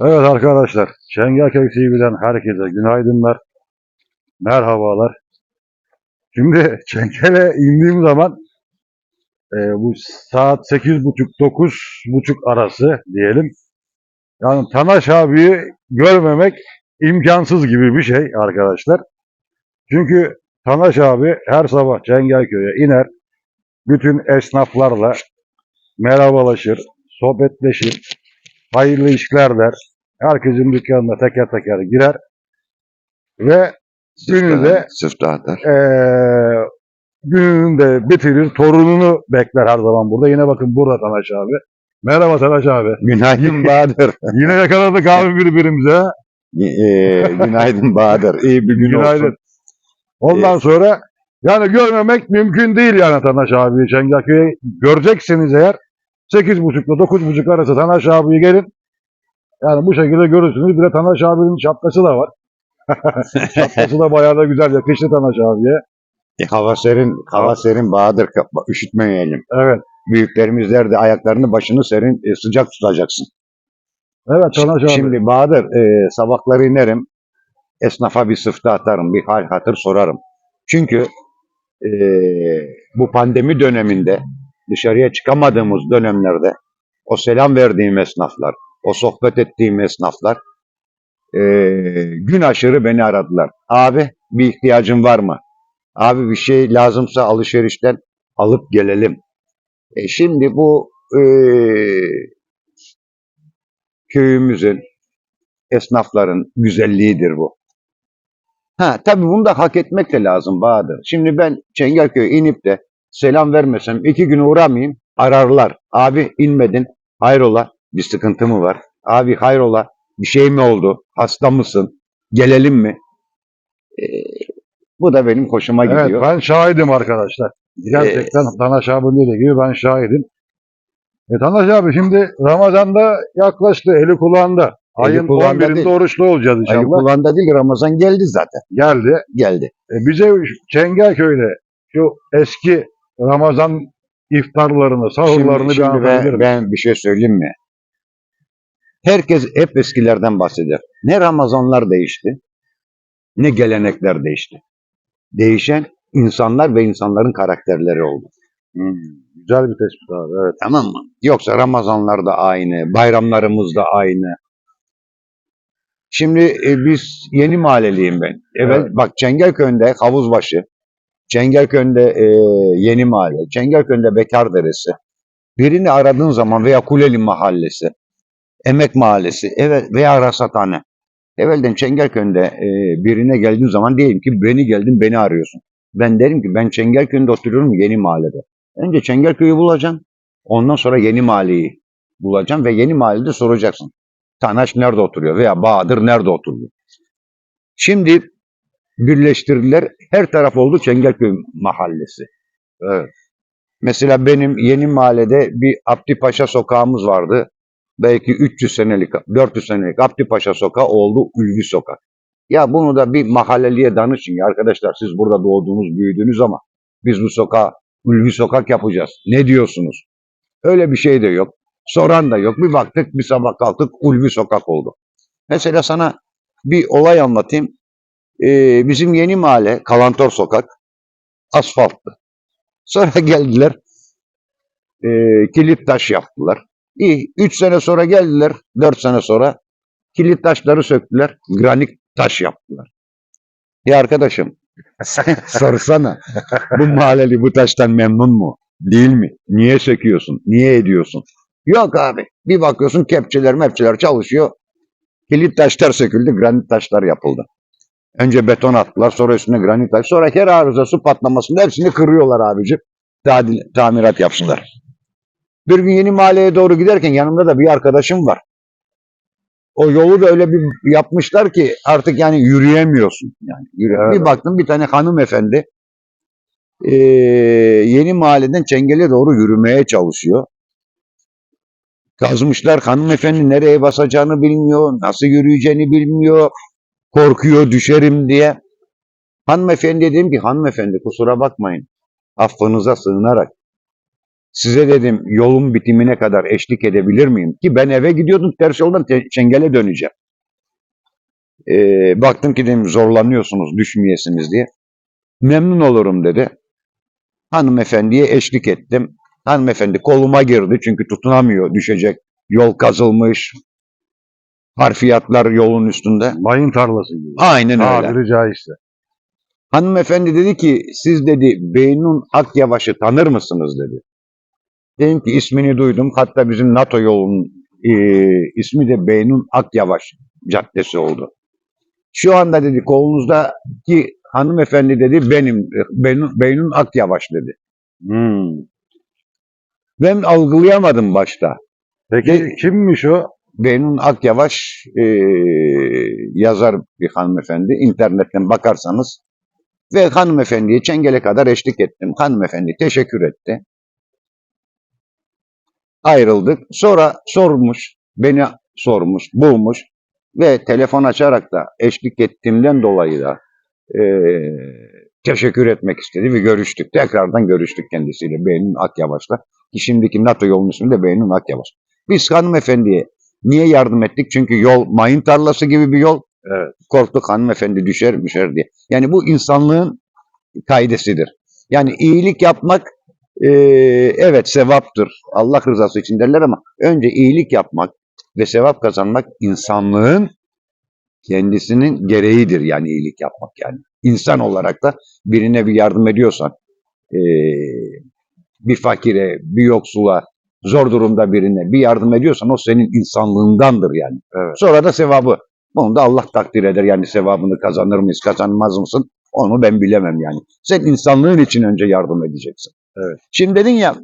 Evet arkadaşlar, Çengelköy TV'den herkese günaydınlar, merhabalar. Şimdi Çengel'e indiğim zaman e, bu saat 8.30-9.30 arası diyelim. Yani Tanaş abiyi görmemek imkansız gibi bir şey arkadaşlar. Çünkü Tanaş abi her sabah Çengelköy'e iner, bütün esnaflarla merhabalaşır, sohbetleşir, hayırlı işler der. Herkesin dükkanına teker teker girer ve günü de eee gününü de bitirir. Torununu bekler her zaman burada. Yine bakın burada Tanaş abi. Merhaba Tanaş abi. Günaydın Bahadır. Yine yakaladık abi birbirimize. Ee, günaydın Bahadır. İyi bir gün Günaydın. olsun. Ondan sonra yani görmemek mümkün değil yani Tanaş abiyi Çengelköy'e göreceksiniz eğer 8.30 ile 9.30 arası Tanaş abiyi gelin. Yani bu şekilde görürsünüz. Bir de Tanaş abinin şapkası da var. şapkası da bayağı da güzel yakıştı Tanaş abiye. E, hava serin, hava serin Bahadır. Üşütmeyelim. Evet. Büyüklerimiz derdi ayaklarını başını serin, e, sıcak tutacaksın. Evet Tanaş abi. Şimdi Bahadır e, sabahları inerim. Esnafa bir sıfta atarım. Bir hal hatır sorarım. Çünkü e, bu pandemi döneminde dışarıya çıkamadığımız dönemlerde o selam verdiğim esnaflar, o sohbet ettiğim esnaflar e, gün aşırı beni aradılar. Abi bir ihtiyacın var mı? Abi bir şey lazımsa alışverişten alıp gelelim. E şimdi bu e, köyümüzün, esnafların güzelliğidir bu. Ha tabii bunu da hak etmek de lazım Bahadır. Şimdi ben Çengelköy'e inip de selam vermesem iki gün uğramayayım ararlar. Abi inmedin hayrola bir sıkıntı mı var? Abi hayrola bir şey mi oldu? Hasta mısın? Gelelim mi? Ee, bu da benim hoşuma Evet gidiyor. ben şahidim arkadaşlar. Gerçekten Tanaş abinin dediği gibi ben şahidim. E Tanaş abi şimdi Ramazan'da yaklaştı eli kulağında. Ayın kulağında 11'inde değil. oruçlu olacağız inşallah. kulağında değil Ramazan geldi zaten. Geldi. Geldi. E bize Çengelköy'de şu eski Ramazan iftarlarını, sahurlarını Şimdi, şimdi ben, ben bir şey söyleyeyim mi? Herkes hep eskilerden bahseder. Ne Ramazanlar değişti, ne gelenekler değişti. Değişen insanlar ve insanların karakterleri oldu. Hmm, güzel bir tespit abi. Evet. Tamam mı? Yoksa Ramazanlar da aynı, bayramlarımız da aynı. Şimdi e, biz yeni mahalleliyim ben. Evet, Evet. bak Çengelköy'de Havuzbaşı, Çengelköy'de e, yeni mahalle, Çengelköy'de Bekar Deresi. Birini aradığın zaman veya Kuleli Mahallesi, Emek Mahallesi, evet veya Rasathane. Evvelden Çengelköy'de e, birine geldiğin zaman diyelim ki beni geldin beni arıyorsun. Ben derim ki ben Çengelköy'de oturuyorum yeni mahallede. Önce Çengelköy'ü bulacaksın. Ondan sonra yeni mahalleyi bulacaksın ve yeni mahallede soracaksın. Tanaş nerede oturuyor veya Bahadır nerede oturuyor. Şimdi birleştirdiler. Her taraf oldu Çengelköy mahallesi. Evet. Mesela benim yeni mahallede bir Abdi Paşa sokağımız vardı. Belki 300 senelik, 400 senelik Abdi Paşa sokağı oldu Ülgü sokak. Ya bunu da bir mahalleliye danışın ya arkadaşlar siz burada doğdunuz büyüdünüz ama biz bu sokağı Ülgü sokak yapacağız. Ne diyorsunuz? Öyle bir şey de yok. Soran da yok. Bir baktık bir sabah kalktık Ulvi sokak oldu. Mesela sana bir olay anlatayım. Ee, bizim yeni mahalle Kalantor sokak asfalttı. Sonra geldiler e, kilit taş yaptılar. İyi. Üç sene sonra geldiler. Dört sene sonra kilit taşları söktüler. Granit taş yaptılar. Ya arkadaşım sorsana bu mahalleli bu taştan memnun mu? Değil mi? Niye söküyorsun? Niye ediyorsun? Yok abi. Bir bakıyorsun kepçeler mepçeler çalışıyor. Kilit taşlar söküldü. Granit taşlar yapıldı. Önce beton attılar. Sonra üstüne granit taş. Sonra her arıza su patlamasında hepsini kırıyorlar abicim. Tadil, tamirat yapsınlar. Bir gün yeni mahalleye doğru giderken yanımda da bir arkadaşım var. O yolu da öyle bir yapmışlar ki artık yani yürüyemiyorsun. Yani yürü- Evet. Bir baktım bir tane hanımefendi eee, yeni mahalleden Çengel'e doğru yürümeye çalışıyor. Kazmışlar hanımefendi nereye basacağını bilmiyor, nasıl yürüyeceğini bilmiyor, korkuyor düşerim diye. Hanımefendi dedim ki hanımefendi kusura bakmayın affınıza sığınarak Size dedim yolun bitimine kadar eşlik edebilir miyim? Ki ben eve gidiyordum ters yoldan çengele döneceğim. Ee, baktım ki dedim zorlanıyorsunuz düşmeyesiniz diye. Memnun olurum dedi. Hanımefendiye eşlik ettim. Hanımefendi koluma girdi çünkü tutunamıyor düşecek. Yol kazılmış. Harfiyatlar yolun üstünde. Mayın tarlası gibi. Aynen öyle. Tabiri caizse. Hanımefendi dedi ki siz dedi Beynun Akyavaş'ı tanır mısınız dedi. Dedim ki ismini duydum. Hatta bizim NATO yolunun e, ismi de Beynun Akyavaş Caddesi oldu. Şu anda dedi kolunuzdaki hanımefendi dedi benim Beynun, Beynun Akyavaş dedi. Hmm. Ben algılayamadım başta. Peki Ne- kimmiş o? Beynun Akyavaş e, yazar bir hanımefendi. İnternetten bakarsanız ve hanımefendiye çengele kadar eşlik ettim. Hanımefendi teşekkür etti. Ayrıldık. Sonra sormuş, beni sormuş, bulmuş ve telefon açarak da eşlik ettiğimden dolayı da e, teşekkür etmek istedi ve görüştük. Tekrardan görüştük kendisiyle Beynun Akyavaş'la. Ki şimdiki NATO yolunun ismi de Beynun Akyavaş. Biz hanımefendiye niye yardım ettik? Çünkü yol mayın tarlası gibi bir yol. Evet. Korktuk hanımefendi düşer düşer diye. Yani bu insanlığın kaidesidir. Yani iyilik yapmak e, evet sevaptır. Allah rızası için derler ama önce iyilik yapmak ve sevap kazanmak insanlığın kendisinin gereğidir yani iyilik yapmak yani. İnsan olarak da birine bir yardım ediyorsan e, bir fakire, bir yoksula, zor durumda birine bir yardım ediyorsan o senin insanlığındandır yani. Evet. Sonra da sevabı. Onu da Allah takdir eder. Yani sevabını kazanır mıyız, kazanmaz mısın? Onu ben bilemem yani. Sen insanlığın için önce yardım edeceksin. Evet. Şimdi dedin ya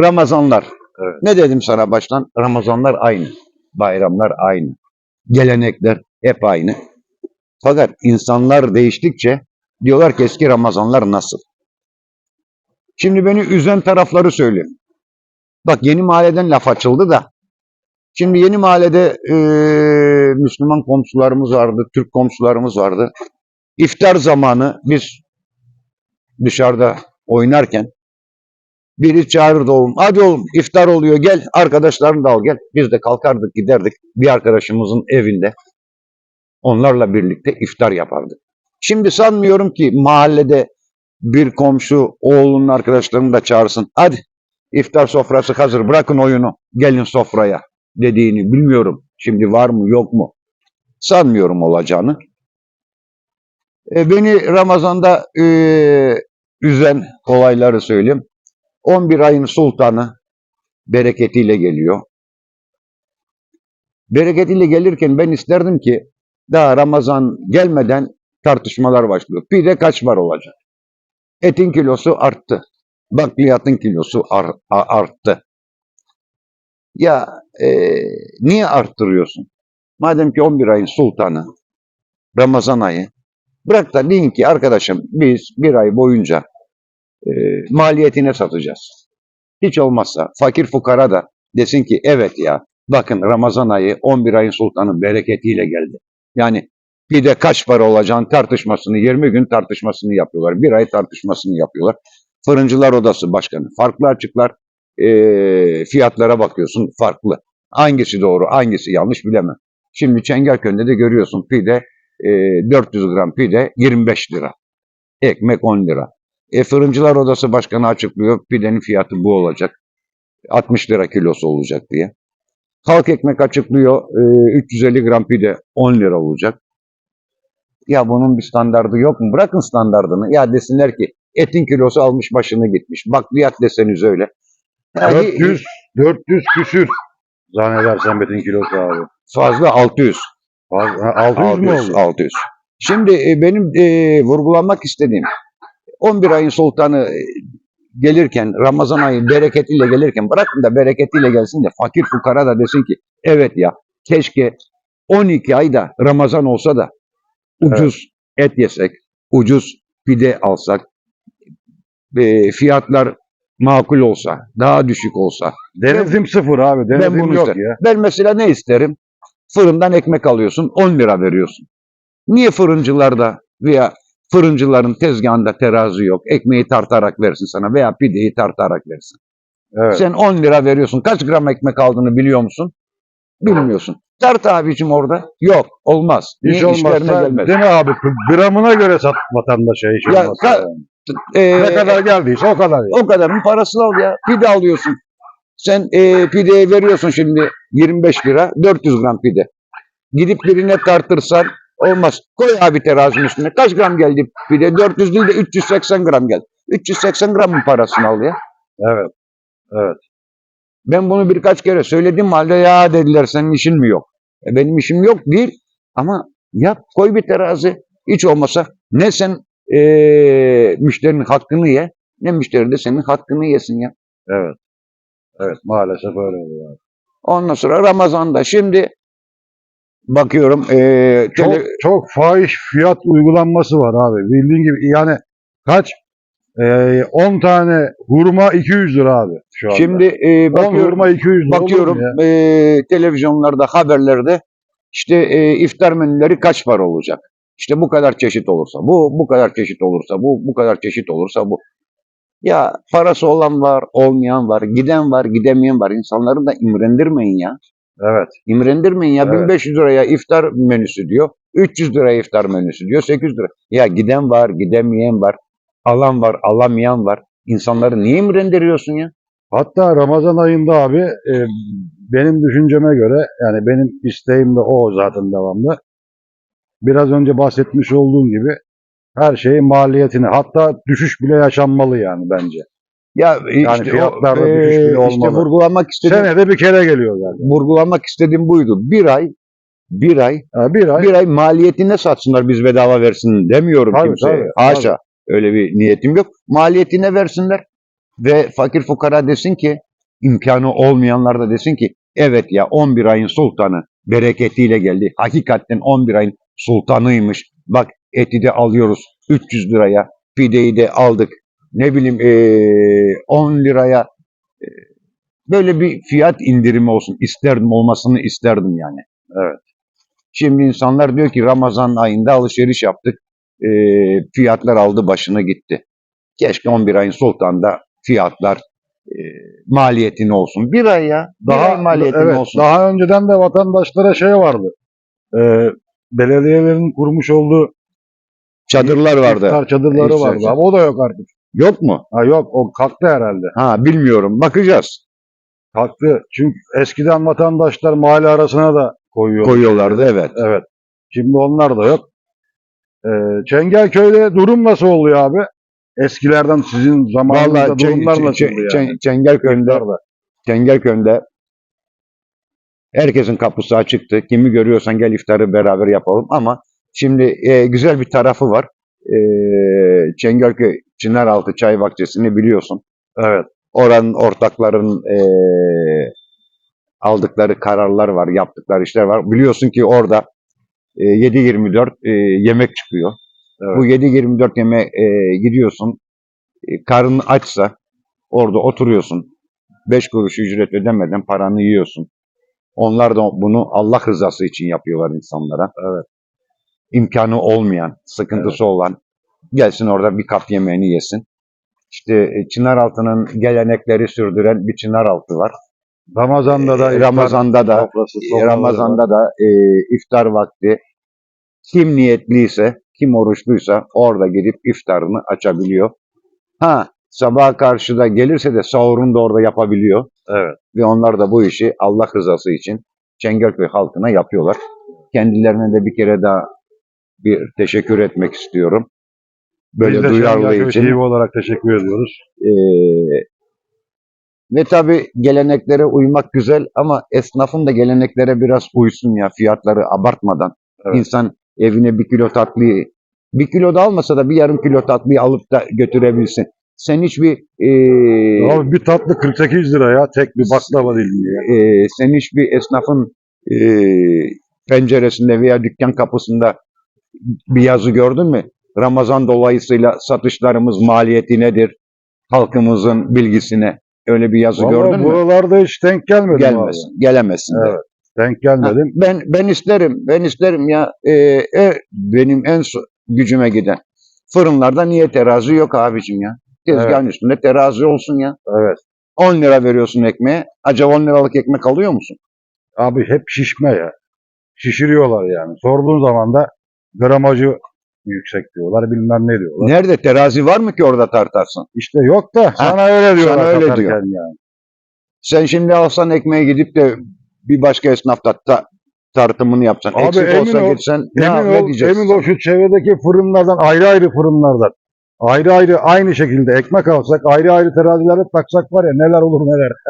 Ramazanlar. Evet. Ne dedim sana baştan? Ramazanlar aynı. Bayramlar aynı. Gelenekler hep aynı. Fakat insanlar değiştikçe diyorlar ki eski Ramazanlar nasıl? Şimdi beni üzen tarafları söyleyeyim. Bak yeni mahalleden laf açıldı da. Şimdi yeni mahallede eee, Müslüman komşularımız vardı, Türk komşularımız vardı. İftar zamanı biz dışarıda oynarken biri çağırırdı oğlum. Hadi oğlum iftar oluyor gel arkadaşlarını da al gel. Biz de kalkardık giderdik bir arkadaşımızın evinde. Onlarla birlikte iftar yapardık. Şimdi sanmıyorum ki mahallede bir komşu oğlunun arkadaşlarını da çağırsın. Hadi iftar sofrası hazır bırakın oyunu gelin sofraya dediğini bilmiyorum. Şimdi var mı yok mu? Sanmıyorum olacağını. E, beni Ramazan'da e, üzen olayları söyleyeyim. 11 ayın sultanı bereketiyle geliyor. Bereketiyle gelirken ben isterdim ki daha Ramazan gelmeden tartışmalar başlıyor. Pide kaç var olacak? Etin kilosu arttı. Bakliyatın kilosu ar- arttı. Ya e, niye arttırıyorsun? Madem ki 11 ayın sultanı, Ramazan ayı, bırak da deyin ki arkadaşım biz bir ay boyunca e, maliyetine satacağız. Hiç olmazsa fakir fukara da desin ki evet ya bakın Ramazan ayı 11 ayın sultanı bereketiyle geldi. Yani bir de kaç para olacağın tartışmasını 20 gün tartışmasını yapıyorlar. Bir ay tartışmasını yapıyorlar. Fırıncılar Odası Başkanı farklı açıklar. E, fiyatlara bakıyorsun farklı. Hangisi doğru hangisi yanlış bilemem. Şimdi Çengelköy'de de görüyorsun pide e, 400 gram pide 25 lira. Ekmek 10 lira. E, Fırıncılar Odası Başkanı açıklıyor pidenin fiyatı bu olacak. 60 lira kilosu olacak diye. Halk ekmek açıklıyor e, 350 gram pide 10 lira olacak. Ya bunun bir standardı yok mu? Bırakın standardını. Ya desinler ki etin kilosu almış başını gitmiş. Bakliyat deseniz öyle. Ya, 400, 400 küsür. Zannedersem betin kilosu abi. fazla 600. Fazla- ha, 600, mü 600, oldu? 600. Şimdi e, benim e, vurgulamak istediğim 11 ayın sultanı e, gelirken Ramazan ayı bereketiyle gelirken bırakın da bereketiyle gelsin de fakir fukara da desin ki evet ya keşke 12 ayda Ramazan olsa da ucuz et yesek, ucuz pide alsak, e, fiyatlar makul olsa, daha düşük olsa. Denizim sıfır abi. Denizim bunu yok isterim. ya. Ben mesela ne isterim? Fırından ekmek alıyorsun 10 lira veriyorsun. Niye fırıncılarda veya fırıncıların tezgahında terazi yok? Ekmeği tartarak versin sana veya pideyi tartarak versin. Evet. Sen 10 lira veriyorsun. Kaç gram ekmek aldığını biliyor musun? Bilmiyorsun. Tart abicim orada. Yok. Olmaz. Hiç Niye olmazsa gelmez? değil mi abi? Gramına göre sat vatandaşa hiç Ya, olmazsa. yani. Ee, ne kadar geldiyse o kadar. yani. O kadarın parasını al ya. Pide alıyorsun. Sen e, pideye veriyorsun şimdi 25 lira 400 gram pide. Gidip birine tartırsan olmaz. Koy abi terazinin üstüne. Kaç gram geldi pide? 400 değil de 380 gram geldi. 380 gramın parasını al ya. Evet. Ben bunu birkaç kere söyledim halde ya dediler senin işin mi yok? E, benim işim yok değil ama yap koy bir terazi. Hiç olmasa ne sen e, müşterinin hakkını ye ne müşteri de senin hakkını yesin ya. Evet. Evet maalesef öyle oluyor. Ondan sonra Ramazan'da şimdi bakıyorum eee Çok, tele- çok fahiş fiyat uygulanması var abi. Bildiğin gibi yani kaç? Ee, 10 tane hurma 200 lira abi şu anda. şimdi eee, 10 bakıyorum hurma 200 lira olur mu bakıyorum ya? eee, televizyonlarda haberlerde işte eee, iftar menüleri kaç para olacak? İşte bu kadar çeşit olursa bu bu kadar çeşit olursa bu bu kadar çeşit olursa bu. Ya parası olan var, olmayan var, giden var, gidemeyen var. İnsanları da imrendirmeyin ya. Evet. İmrendirmeyin ya. Evet. 1500 liraya iftar menüsü diyor. 300 liraya iftar menüsü diyor. 800 lira. Ya giden var, gidemeyen var. Alan var, alamayan var. İnsanları niye imrendiriyorsun ya? Hatta Ramazan ayında abi e, benim düşünceme göre yani benim isteğim de o zaten devamlı. Biraz önce bahsetmiş olduğum gibi her şeyin maliyetini hatta düşüş bile yaşanmalı yani bence. Ya Yani işte, fiyatlarda o, düşüş bile e, işte olmalı. vurgulamak istediğim, Senede bir kere geliyor zaten. vurgulamak istediğim buydu. Bir ay, bir ay, Ha, bir ay bir ay maliyetine satsınlar biz bedava versin demiyorum Tabii, kimseye. tabii, Haşa. Öyle bir niyetim yok. Maliyetine versinler ve fakir fukara desin ki imkanı olmayanlar da desin ki evet ya 11 ayın sultanı bereketiyle geldi. Hakikaten 11 ayın sultanıymış. Bak eti de alıyoruz 300 liraya. Pideyi de aldık. Ne bileyim eee, 10 liraya böyle bir fiyat indirimi olsun. isterdim olmasını isterdim yani. Evet. Şimdi insanlar diyor ki Ramazan ayında alışveriş yaptık. Eee, fiyatlar aldı başına gitti. Keşke 11 ayın sultanda fiyatlar eee maliyetini olsun. Bir ay ya. Bir daha ay maliyetini evet, olsun. daha önceden de vatandaşlara şey vardı. Ee, belediyelerin kurmuş olduğu Çadırlar vardı. çadırları İşte, vardı. Ama o da yok artık. Yok mu? Ha yok o kalktı herhalde. Ha bilmiyorum. Bakacağız. Kalktı. Çünkü eskiden vatandaşlar mahalle arasına da koyuyor. Koyuyorlardı evet. Evet. Şimdi onlar da yok. Ee, Çengelköy'de durum nasıl oluyor abi? Eskilerden sizin zamanınızda Vallahi durumlar Çen- nasıldı Çen- yani? Çen- Çengelköy'de İftarda. Herkesin kapısı açıktı. Kimi görüyorsan gel iftarı beraber yapalım ama şimdi e, güzel bir tarafı var. E, Çengelköy Çınaraltı Çay Bahçesi'ni biliyorsun. Evet. Oranın ortakların e, aldıkları kararlar var, yaptıkları işler var. Biliyorsun ki orada e, 7-24 e, yemek çıkıyor. Evet. Bu 7-24 yeme e, gidiyorsun. E, karın açsa orada oturuyorsun. 5 kuruş ücret ödemeden paranı yiyorsun. Onlar da bunu Allah rızası için yapıyorlar insanlara. Evet. İmkanı olmayan, sıkıntısı olan gelsin orada bir kap yemeğini yesin. İşte e, Çınaraltı'nın gelenekleri sürdüren bir Çınaraltı var. Ramazan'da da E, Ramazan'da da sofrası, e. Ramazan'da da e, iftar vakti kim niyetliyse, kim oruçluysa orada gidip iftarını açabiliyor. Ha sabaha karşı da gelirse de sahurunu da orada yapabiliyor. Evet. Ve onlar da bu işi Allah rızası için Çengelköy halkına yapıyorlar. Kendilerine de bir kere daha bir teşekkür etmek istiyorum. Böyle Biz de duyarlılığı Çengelköy için. TV olarak teşekkür ediyoruz. Ee, ve tabii geleneklere uymak güzel ama esnafın da geleneklere biraz uysun ya fiyatları abartmadan. Evet. İnsan evine bir kilo tatlıyı bir kilo da almasa da bir yarım kilo tatlıyı alıp da götürebilsin. Sen hiçbir e, Abi bir tatlı 48 lira ya. Tek bir baklava dilimi ya. e, sen hiçbir esnafın e, penceresinde veya dükkan kapısında bir yazı gördün mü? Ramazan dolayısıyla satışlarımız maliyeti nedir? Halkımızın bilgisine öyle bir yazı gördün Vallahi mü? buralarda hiç denk gelmedim abi. Gelmesin, gelemezsin. de. Evet. Denk Ha, gelmedim. ben ben isterim, ben isterim ya. e, e, benim en so- gücüme giden. Fırınlarda niye terazi yok abicim ya? Tezgahın üstünde terazi olsun ya. Evet. 10 lira veriyorsun ekmeğe. Acaba 10 liralık ekmek alıyor musun? Abi hep şişme ya. Şişiriyorlar yani. Sorduğun zaman da gramajı yüksek diyorlar. Bilmem ne diyorlar. Nerede terazi var mı ki orada tartarsın? İşte yok da sana öyle diyorlar. sana öyle diyor. Yani. Sen şimdi alsan ekmeğe gidip de bir başka esnafta ta- tartımını yapsan. Abi Eksik emin olsa ol- gitsen Emin ne ol, diyeceksin? emin ol şu çevredeki fırınlardan ayrı ayrı fırınlardan ayrı ayrı aynı şekilde ekmek alsak ayrı ayrı terazilere taksak var ya neler olur neler.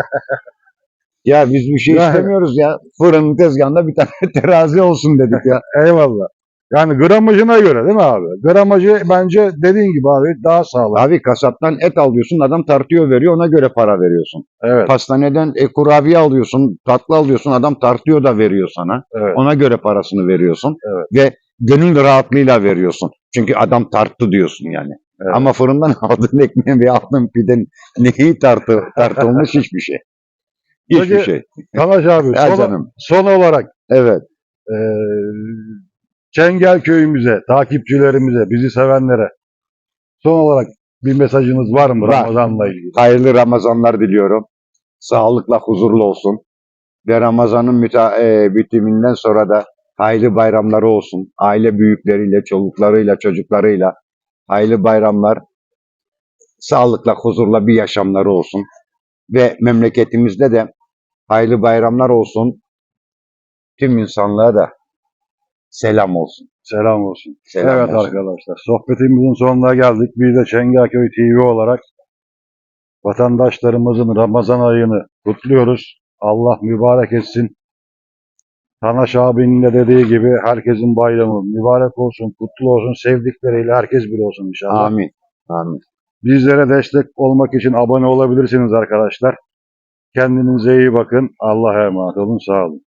Ya biz bir şey Yani- istemiyoruz ya. Fırının tezgahında bir tane terazi olsun dedik ya. Eyvallah. Yani gramajına göre değil mi abi? Gramajı bence dediğin gibi abi daha sağlam. Abi kasaptan et alıyorsun adam tartıyor veriyor ona göre para veriyorsun. Evet. Pastaneden e, kurabiye alıyorsun tatlı alıyorsun adam tartıyor da veriyor sana. Evet. Ona göre parasını veriyorsun. Evet. Ve gönül rahatlığıyla veriyorsun. Çünkü adam tarttı diyorsun yani. Evet. Ama fırından aldığın ekmeğin ve aldığın piden neyi tartı, tartılmış hiçbir şey. Hiçbir Peki, şey. Kalaş abi Ya son, canım. son olarak Evet. eee Çengel köyümüze, takipçilerimize, bizi sevenlere son olarak bir mesajınız var mı Var. Ramazan'la ilgili? Hayırlı Ramazanlar diliyorum. Sağlıkla huzurlu olsun. Ve Ramazan'ın e, bitiminden sonra da hayırlı bayramları olsun. Aile büyükleriyle, çoluklarıyla, çocuklarıyla hayırlı bayramlar. Sağlıkla, huzurla bir yaşamları olsun. Ve memleketimizde de hayırlı bayramlar olsun. Tüm insanlığa da selam olsun. Selam olsun. Selam evet olsun. arkadaşlar sohbetimizin sonuna geldik. Biz de Çengelköy TV olarak vatandaşlarımızın Ramazan ayını kutluyoruz. Allah mübarek etsin. Tanaş abinin de dediği gibi herkesin bayramı mübarek olsun, kutlu olsun, sevdikleriyle herkes bir olsun inşallah. Amin. Amin. Bizlere destek olmak için abone olabilirsiniz arkadaşlar. Kendinize iyi bakın. Allah'a emanet olun. Sağ olun.